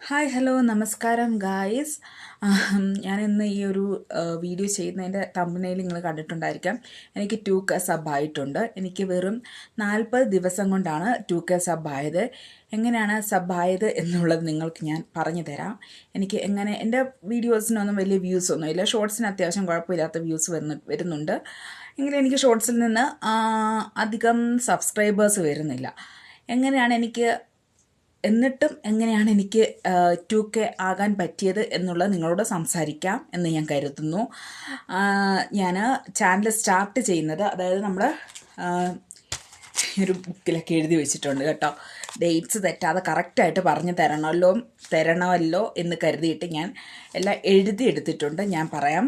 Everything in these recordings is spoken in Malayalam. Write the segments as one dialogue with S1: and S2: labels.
S1: ഹായ് ഹലോ നമസ്കാരം ഗായ്സ് ഞാൻ ഇന്ന് ഈ ഒരു വീഡിയോ ചെയ്യുന്നതിന്റെ തമ്പനയിൽ നിങ്ങൾ കണ്ടിട്ടുണ്ടായിരിക്കാം. എനിക്ക് ടു കെ സബ് ആയിട്ടുണ്ട്. എനിക്ക് വെറും നാൽപ്പത് ദിവസം കൊണ്ടാണ് ടു കെ സബ് ആയത്. എങ്ങനെയാണ് സബ് ആയത് എന്നുള്ളത് നിങ്ങൾക്ക് ഞാൻ പറഞ്ഞു തരാം. എനിക്ക് എങ്ങനെ എന്റെ വീഡിയോസിനൊന്നും വലിയ വ്യൂസ് ഒന്നും ഇല്ല ഷോർട്സിന് അത്യാവശ്യം കുഴപ്പമില്ലാത്ത വ്യൂസ് വന്ന് വരുന്നുണ്ട്. എങ്കിലും എനിക്ക് ഷോർട്സിൽ നിന്ന് അധികം സബ്സ്ക്രൈബേഴ്സ് വരുന്നില്ല. എങ്ങനെയാണ് എനിക്ക് എന്നിട്ടും എങ്ങനെയാണ് എനിക്ക് ടു കെ ആകാൻ പറ്റിയത് എന്നുള്ളത് നിങ്ങളോട് സംസാരിക്കാം എന്ന് ഞാൻ കരുതുന്നു. ഞാൻ ചാനൽ സ്റ്റാർട്ട് ചെയ്യുന്നത് അതായത് നമ്മൾ ഒരു ബുക്കിലൊക്കെ എഴുതി വെച്ചിട്ടുണ്ട് കേട്ടോ. ഡേറ്റ്സ് തെറ്റാതെ കറക്റ്റായിട്ട് പറഞ്ഞു തരണമല്ലോ തരണമല്ലോ എന്ന് കരുതിയിട്ട് ഞാൻ എല്ലാം എഴുതി എടുത്തിട്ടുണ്ട്. ഞാൻ പറയാം.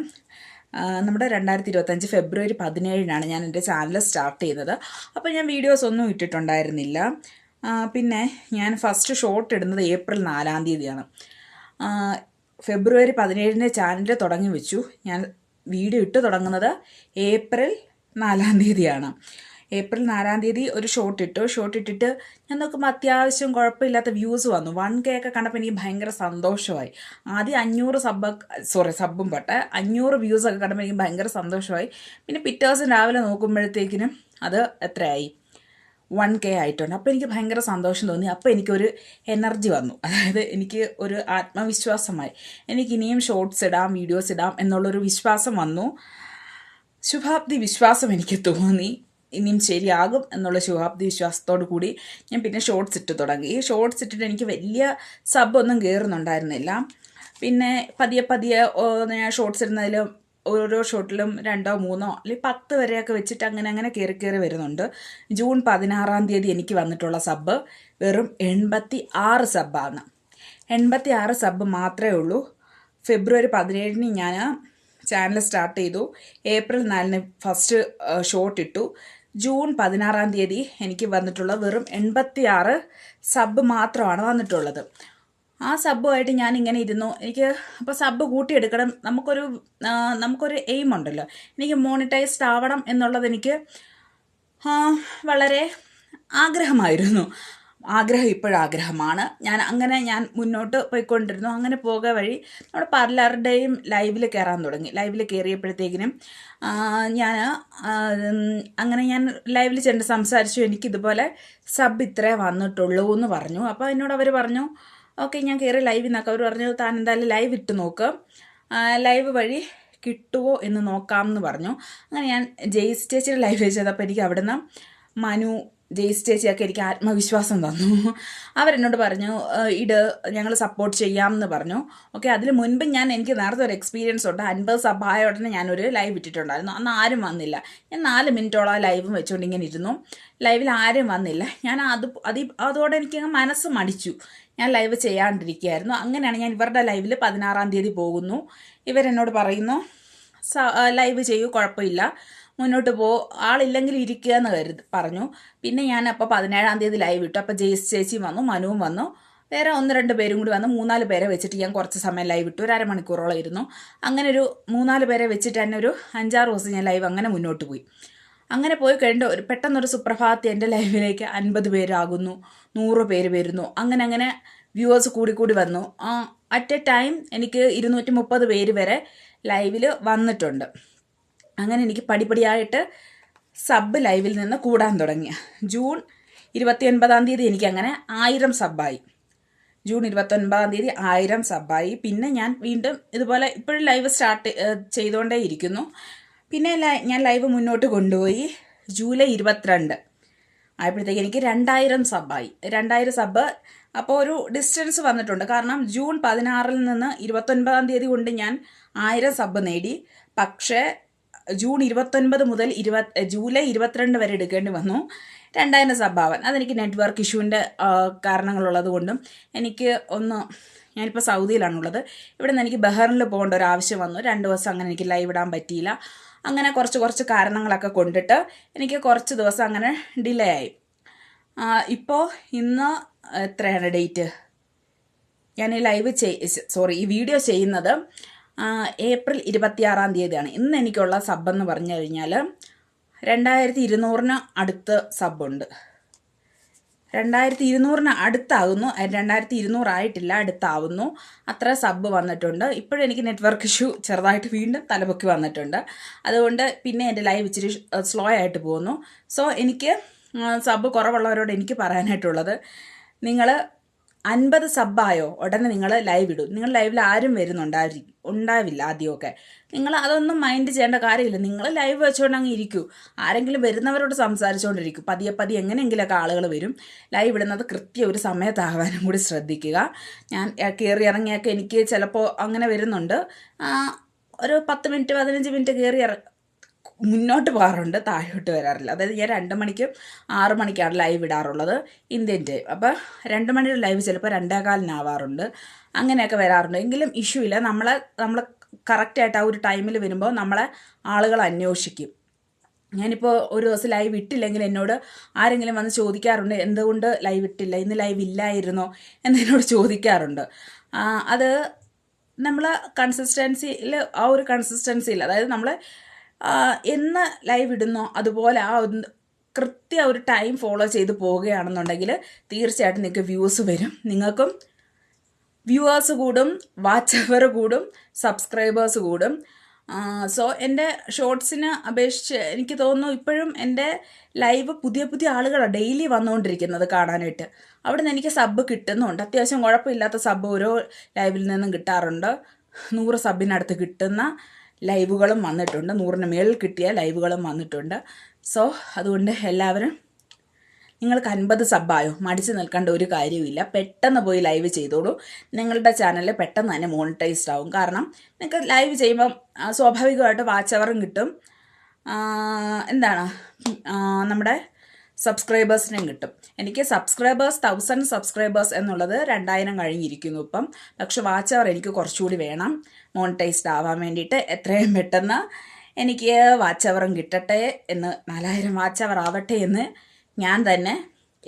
S1: നമ്മുടെ രണ്ടായിരത്തി ഇരുപത്തഞ്ച് ഫെബ്രുവരി പതിനേഴിനാണ് ഞാൻ എന്റെ ചാനൽ സ്റ്റാർട്ട് ചെയ്യുന്നത് അപ്പോൾ ഞാൻ വീഡിയോസ് ഒന്നും ഇട്ടിട്ടുണ്ടായിരുന്നില്ല. പിന്നെ ഞാൻ ഫസ്റ്റ് ഷോട്ട് ഇടുന്നത് ഏപ്രിൽ നാലാം തീയതിയാണ്. ഫെബ്രുവരി പതിനേഴിന് ചാനൽ തുടങ്ങി വെച്ചു. ഞാൻ വീഡിയോ ഇട്ട് തുടങ്ങുന്നത് ഏപ്രിൽ നാലാം തീയതിയാണ്. ഏപ്രിൽ നാലാം തീയതി ഒരു ഷോട്ട് ഇട്ടു. ഷോട്ട് ഇട്ടിട്ട് ഞാൻ നോക്കുമ്പോൾ അത്യാവശ്യം കുഴപ്പമില്ലാത്ത വ്യൂസ് വന്നു. വൺ കെ ഒക്കെ കണ്ടപ്പോൾ എനിക്ക് ഭയങ്കര സന്തോഷമായി. ആദ്യം അഞ്ഞൂറ് സബ് സോറി സബും പെട്ടെ. അഞ്ഞൂറ് വ്യൂസ് ഒക്കെ കണ്ടപ്പോൾ എനിക്ക് ഭയങ്കര സന്തോഷമായി. പിന്നെ പിറ്റേ ദിവസം രാവിലെ നോക്കുമ്പോഴത്തേക്കിനും അത് എത്രയായി? വൺ കെ ആയിട്ടുണ്ട്. അപ്പോൾ എനിക്ക് ഭയങ്കര സന്തോഷം തോന്നി. അപ്പോൾ എനിക്കൊരു എനർജി വന്നു. അതായത് എനിക്ക് ഒരു ആത്മവിശ്വാസമായി. എനിക്ക് ഇനിയും ഷോർട്സ് ഇടാം വീഡിയോസ് ഇടാം എന്നുള്ളൊരു വിശ്വാസം വന്നു. ശുഭാപ്തി വിശ്വാസം എനിക്ക് തോന്നി. ഇനിയും ശരിയാകും എന്നുള്ള ശുഭാപ്തി വിശ്വാസത്തോടു കൂടി ഞാൻ പിന്നെ ഷോർട്സ് ഇട്ട് തുടങ്ങി. ഈ ഷോർട്സ് ഇട്ടിട്ട് എനിക്ക് വലിയ സബ് ഒന്നും കയറുന്നുണ്ടായിരുന്നില്ല പിന്നെ പതിയെ പതിയെ ഞാൻ ഷോർട്സ് ഇടുന്നതിൽ ഓരോ ഷോട്ടിലും രണ്ടോ മൂന്നോ അല്ലെങ്കിൽ പത്ത് വരെയൊക്കെ വെച്ചിട്ട് അങ്ങനെ അങ്ങനെ കയറി കയറി വരുന്നുണ്ട്. ജൂൺ പതിനാറാം തീയതി എനിക്ക് വന്നിട്ടുള്ള സബ് വെറും എൺപത്തി ആറ് സബ്ബാണ് എൺപത്തി ആറ് സബ് മാത്രമേ ഉള്ളൂ. ഫെബ്രുവരി പതിനേഴിന് ഞാൻ ചാനൽ സ്റ്റാർട്ട് ചെയ്തു. ഏപ്രിൽ നാലിന് ഫസ്റ്റ് ഷോട്ട് ഇട്ടു. ജൂൺ പതിനാറാം തീയതി എനിക്ക് വന്നിട്ടുള്ള വെറും എൺപത്തി ആറ് സബ് മാത്രമാണ് വന്നിട്ടുള്ളത്. ആ സബ്ബുമായിട്ട് ഞാൻ ഇങ്ങനെ ഇരുന്നു. എനിക്ക് അപ്പോൾ സബ്ബ് കൂട്ടിയെടുക്കണം. നമുക്കൊരു നമുക്കൊരു എയിം ഉണ്ടല്ലോ. എനിക്ക് മോണിറ്റൈസ്ഡ് ആവണം എന്നുള്ളത് എനിക്ക് വളരെ ആഗ്രഹമായിരുന്നു. ആഗ്രഹം ഇപ്പോഴാഗ്രഹമാണ്. ഞാൻ അങ്ങനെ ഞാൻ മുന്നോട്ട് പോയിക്കൊണ്ടിരുന്നു. അങ്ങനെ പോക വഴി നമ്മുടെ പലരുടെയും ലൈവിൽ കയറാൻ തുടങ്ങി. ലൈവിൽ കയറിയപ്പോഴത്തേക്കിനും ഞാൻ അങ്ങനെ ഞാൻ ലൈവിൽ ചെന്ന് സംസാരിച്ചു. എനിക്കിതുപോലെ സബ് ഇത്രേ വന്നിട്ടുള്ളൂ എന്ന് പറഞ്ഞു. അപ്പോൾ എന്നോട് അവർ പറഞ്ഞു ഓക്കെ ഞാൻ കയറി ലൈവിൽ നിന്നൊക്കെ അവർ പറഞ്ഞു താൻ എന്തായാലും ലൈവ് ഇട്ട് നോക്ക്. ലൈവ് വഴി കിട്ടുമോ എന്ന് നോക്കാം എന്ന് പറഞ്ഞു. അങ്ങനെ ഞാൻ ജെയ്സ് ചേച്ചിയുടെ ലൈവ് ചെയ്തപ്പോൾ എനിക്ക് അവിടുന്ന് മനു ജെയ്സ് ചേച്ചിയൊക്കെ എനിക്ക് ആത്മവിശ്വാസം തന്നു അവരെന്നോട് പറഞ്ഞു "ഏഹ് ഇട് ഞങ്ങൾ സപ്പോർട്ട് ചെയ്യാം എന്ന് പറഞ്ഞു. ഓക്കെ അതിന് മുൻപ് ഞാൻ എനിക്ക് നേരത്തെ ഒരു എക്സ്പീരിയൻസ് ഉണ്ട്. അൻപത് സഭായ ഉടനെ ഞാനൊരു ലൈവ് ഇട്ടിട്ടുണ്ടായിരുന്നു. അന്ന് ആരും വന്നില്ല. ഞാൻ നാല് മിനിറ്റോളം ആ ലൈവും വെച്ചുകൊണ്ട് ഇങ്ങനെ ഇരുന്നു. ലൈവിൽ ആരും വന്നില്ല. ഞാൻ അത് അത് അതോടെ എനിക്ക് മനസ്സ് മടിച്ചു. ഞാൻ ലൈവ് ചെയ്യാണ്ടിരിക്കുകയായിരുന്നു. അങ്ങനെയാണ് ഞാൻ ഇവരുടെ ലൈവിൽ പതിനാറാം തീയതി പോകുന്നു. ഇവരെന്നോട് പറയുന്നു ലൈവ് ചെയ്യൂ കുഴപ്പമില്ല. മുന്നോട്ട് പോ ആളില്ലെങ്കിൽ ഇരിക്കുക എന്ന് കരുത് പറഞ്ഞു. പിന്നെ ഞാൻ അപ്പോൾ പതിനേഴാം തീയതി ലൈവ് ഇട്ടു. അപ്പോൾ ജെയ്സ് ചേച്ചിയും വന്നു മനുവും വന്നു. വേറെ ഒന്ന് രണ്ട് പേരും കൂടി വന്ന് മൂന്നാൽ പേരെ വെച്ചിട്ട് ഞാൻ കുറച്ച് സമയം ലൈവ് ഇട്ടു. ഒരു അരമണിക്കൂറോളം ഇരുന്നു. അങ്ങനെ ഒരു മൂന്നാൽ പേരെ വെച്ചിട്ട് തന്നെ ഒരു അഞ്ചാറ് ദിവസം ഞാൻ ലൈവ് അങ്ങനെ മുന്നോട്ട് പോയി. അങ്ങനെ പോയി കഴിഞ്ഞിട്ട് ഒരു പെട്ടെന്നൊരു സുപ്രഭാതത്തിൽ എന്റെ ലൈവിലേക്ക് അൻപത് പേരാകുന്നു നൂറ് പേര് വരുന്നു. അങ്ങനെ അങ്ങനെ വ്യൂവേഴ്സ് കൂടി കൂടി വന്നു. അറ്റ് എ ടൈം എനിക്ക് ഇരുന്നൂറ്റി മുപ്പത് പേര് വരെ ലൈവിൽ വന്നിട്ടുണ്ട്. അങ്ങനെ എനിക്ക് പടിപടിയായിട്ട് സബ് ലൈവിൽ നിന്ന് കൂടാൻ തുടങ്ങി ജൂൺ ഇരുപത്തി ഒൻപതാം തീയതി എനിക്ക് അങ്ങനെ ആയിരം സബ്ബായി ജൂൺ ഇരുപത്തൊൻപതാം തീയതി ആയിരം സബ്ബായി പിന്നെ ഞാൻ വീണ്ടും ഇതുപോലെ ഇപ്പോഴും ലൈവ് സ്റ്റാർട്ട് ചെയ്തുകൊണ്ടേ ഇരിക്കുന്നു. പിന്നെ ഞാൻ ലൈവ് മുന്നോട്ട് കൊണ്ടുപോയി. ജൂലൈ ഇരുപത്തിരണ്ട് ആയപ്പോഴത്തേക്ക് എനിക്ക് രണ്ടായിരം സബ്ബായി രണ്ടായിരം സബ് അപ്പോൾ ഒരു ഡിസ്റ്റൻസ് വന്നിട്ടുണ്ട്. കാരണം ജൂൺ പതിനാറിൽ നിന്ന് ഇരുപത്തൊൻപതാം തീയതി കൊണ്ട് ഞാൻ ആയിരം സബ് നേടി. പക്ഷേ ജൂൺ ഇരുപത്തൊൻപത് മുതൽ ഇരുപത് ജൂലൈ ഇരുപത്തിരണ്ട് വരെ എടുക്കേണ്ടി വന്നു. രണ്ടായിരം സബ്ബാവാൻ അതെനിക്ക് നെറ്റ്വർക്ക് ഇഷ്യൂവിന്റെ കാരണങ്ങളുള്ളത് കൊണ്ടും എനിക്ക് ഒന്ന് ഞാനിപ്പോൾ സൗദിയിലാണുള്ളത്. ഇവിടെ നിന്ന് എനിക്ക് ബഹറിനിൽ പോകേണ്ട ഒരു ആവശ്യം വന്നു. രണ്ട് ദിവസം അങ്ങനെ എനിക്ക് ലൈവ് ഇടാൻ പറ്റിയില്ല. അങ്ങനെ കുറച്ച് കുറച്ച് കാരണങ്ങളൊക്കെ കൊണ്ടിട്ട് എനിക്ക് കുറച്ച് ദിവസം അങ്ങനെ ഡിലേ ആയി. ഇപ്പോൾ ഇന്ന് എത്രയാണ് ഡേറ്റ്? ഞാൻ ഈ ലൈവ് ചെയ് സോറി ഈ വീഡിയോ ചെയ്യുന്നത് ഏപ്രിൽ ഇരുപത്തിയാറാം തീയതിയാണ്. ഇന്ന് എനിക്കുള്ള സബ് എന്ന് പറഞ്ഞു കഴിഞ്ഞാൽ രണ്ടായിരത്തി ഇരുന്നൂറിന് അടുത്ത് സബുണ്ട് രണ്ടായിരത്തി ഇരുന്നൂറിന് അടുത്താകുന്നു രണ്ടായിരത്തി ഇരുന്നൂറായിട്ടില്ല അടുത്താവുന്നു. അത്ര സബ് വന്നിട്ടുണ്ട്. ഇപ്പോഴും എനിക്ക് നെറ്റ്വർക്ക് ഇഷ്യൂ ചെറുതായിട്ട് വീണ്ടും തലപൊക്കി വന്നിട്ടുണ്ട്. അതുകൊണ്ട് പിന്നെ എന്റെ ലൈവ് ഇച്ചിരി സ്ലോ ആയിട്ട് പോകുന്നു. സോ എനിക്ക് സബ് കുറവുള്ളവരോട് എനിക്ക് പറയാനായിട്ടുള്ളത് നിങ്ങൾ അൻപത് സബ്ബായോ ഉടനെ നിങ്ങൾ ലൈവ് ഇടും. നിങ്ങൾ ലൈവിൽ ആരും വരുന്നുണ്ടായി ഉണ്ടാവില്ല ആദ്യമൊക്കെ. നിങ്ങൾ അതൊന്നും മൈൻഡ് ചെയ്യേണ്ട കാര്യമില്ല. നിങ്ങൾ ലൈവ് വെച്ചുകൊണ്ട് അങ്ങ് ഇരിക്കൂ. ആരെങ്കിലും വരുന്നവരോട് സംസാരിച്ചുകൊണ്ടിരിക്കും പതിയെ പതി എങ്ങനെയെങ്കിലൊക്കെ ആളുകൾ വരും. ലൈവ് ഇടുന്നത് കൃത്യ ഒരു സമയത്താകാനും കൂടി ശ്രദ്ധിക്കുക. ഞാൻ കയറി ഇറങ്ങിയൊക്കെ എനിക്ക് ചിലപ്പോൾ അങ്ങനെ വരുന്നുണ്ട്. ഒരു പത്ത് മിനിറ്റ് പതിനഞ്ച് മിനിറ്റ് കയറി മുന്നോട്ട് പോകാറുണ്ട് താഴോട്ട് വരാറില്ല. അതായത് ഞാൻ രണ്ട് മണിക്ക് ആറ് മണിക്കാണ് ലൈവ് ഇടാറുള്ളത് ഇന്ത്യൻ ടൈം അപ്പോൾ രണ്ട് മണിയുടെ ലൈവ് ചിലപ്പോൾ രണ്ടേകാലിനാവാറുണ്ട്. അങ്ങനെയൊക്കെ വരാറുണ്ട്. എങ്കിലും ഇഷ്യൂ ഇല്ല. നമ്മളെ നമ്മൾ കറക്റ്റായിട്ട് ആ ഒരു ടൈമിൽ വരുമ്പോൾ നമ്മളെ ആളുകൾ അന്വേഷിക്കും. ഞാനിപ്പോൾ ഒരു ദിവസം ലൈവ് ഇട്ടില്ലെങ്കിൽ എന്നോട് ആരെങ്കിലും വന്ന് ചോദിക്കാറുണ്ട് എന്തുകൊണ്ട് ലൈവ് ഇട്ടില്ല? ഇന്ന് ലൈവ് ഇല്ലായിരുന്നോ? എന്നോട് ചോദിക്കാറുണ്ട്. അത് നമ്മൾ കൺസിസ്റ്റൻസിയിൽ ആ ഒരു കൺസിസ്റ്റൻസിയിൽ അതായത് നമ്മൾ എന്ന് ലൈവ് ഇടുന്നോ? അതുപോലെ ആ ഒരു കൃത്യ ഒരു ടൈം ഫോളോ ചെയ്ത് പോവുകയാണെന്നുണ്ടെങ്കിൽ തീർച്ചയായിട്ടും നിങ്ങൾക്ക് വ്യൂസ് വരും. നിങ്ങൾക്കും വ്യൂവേഴ്സ് കൂടും വാച്ച് അവർ കൂടും. സബ്സ്ക്രൈബേഴ്സ് കൂടും സോ എന്റെ ഷോർട്സിന് അപേക്ഷിച്ച് എനിക്ക് തോന്നുന്നു ഇപ്പോഴും എന്റെ ലൈവ് പുതിയ പുതിയ ആളുകളാണ് ഡെയിലി വന്നുകൊണ്ടിരിക്കുന്നത് കാണാനായിട്ട്. അവിടെ നിന്ന് എനിക്ക് സബ് കിട്ടുന്നുണ്ട്. അത്യാവശ്യം കുഴപ്പമില്ലാത്ത സബ് ഓരോ ലൈവിൽ നിന്നും കിട്ടാറുണ്ട്. നൂറ് സബിനടുത്ത് കിട്ടുന്ന ലൈവുകളും വന്നിട്ടുണ്ട്. നൂറിന് മേളിൽ കിട്ടിയ ലൈവുകളും വന്നിട്ടുണ്ട്. സോ അതുകൊണ്ട് എല്ലാവരും നിങ്ങൾക്ക് അൻപത് സബ്ബായോ? മടിച്ചു നിൽക്കേണ്ട ഒരു കാര്യവുമില്ല. പെട്ടെന്ന് പോയി ലൈവ് ചെയ്തോളൂ. നിങ്ങളുടെ ചാനൽ പെട്ടെന്ന് തന്നെ മോണിറ്റൈസ്ഡ് ആവും. കാരണം നിങ്ങൾക്ക് ലൈവ് ചെയ്യുമ്പം സ്വാഭാവികമായിട്ട് വാച്ച് അവറും കിട്ടും എന്താണ്? നമ്മുടെ സബ്സ്ക്രൈബേഴ്സിനും കിട്ടും. എനിക്ക് സബ്സ്ക്രൈബേഴ്സ് തൗസൻഡ് സബ്സ്ക്രൈബേഴ്സ് എന്നുള്ളത് രണ്ടായിരം കഴിഞ്ഞിരിക്കുന്നു ഇപ്പം. പക്ഷെ വാച്ച് അവർ എനിക്ക് കുറച്ചുകൂടി വേണം. മോണിറ്റൈസ്ഡ് ആവാൻ വേണ്ടിയിട്ട് എത്രയും പെട്ടെന്ന് എനിക്ക് വാച്ച് അവറും കിട്ടട്ടെ എന്ന് നാലായിരം വാച്ച് അവർ ആവട്ടെ എന്ന് ഞാൻ തന്നെ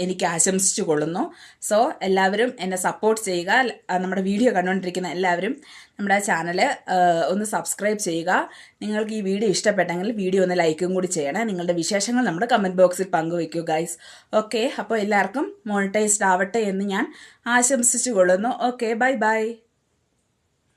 S1: എനിക്ക് ആശംസിച്ചു കൊള്ളുന്നു. സോ എല്ലാവരും എന്നെ സപ്പോർട്ട് ചെയ്യുക. നമ്മുടെ വീഡിയോ കണ്ടുകൊണ്ടിരിക്കുന്ന എല്ലാവരും നമ്മുടെ ചാനൽ ഒന്ന് സബ്സ്ക്രൈബ് ചെയ്യുക. നിങ്ങൾക്ക് ഈ വീഡിയോ ഇഷ്ടപ്പെട്ടെങ്കിൽ വീഡിയോ ഒന്ന് ലൈക്കും കൂടി ചെയ്യണം. നിങ്ങളുടെ വിശേഷങ്ങൾ നമ്മുടെ കമന്റ് ബോക്സിൽ പങ്കുവയ്ക്കൂ ഗൈസ് ഓക്കെ അപ്പോൾ എല്ലാവർക്കും മോണിറ്റൈസ്ഡ് ആവട്ടെ എന്ന് ഞാൻ ആശംസിച്ചു കൊള്ളുന്നു. Okay bye bye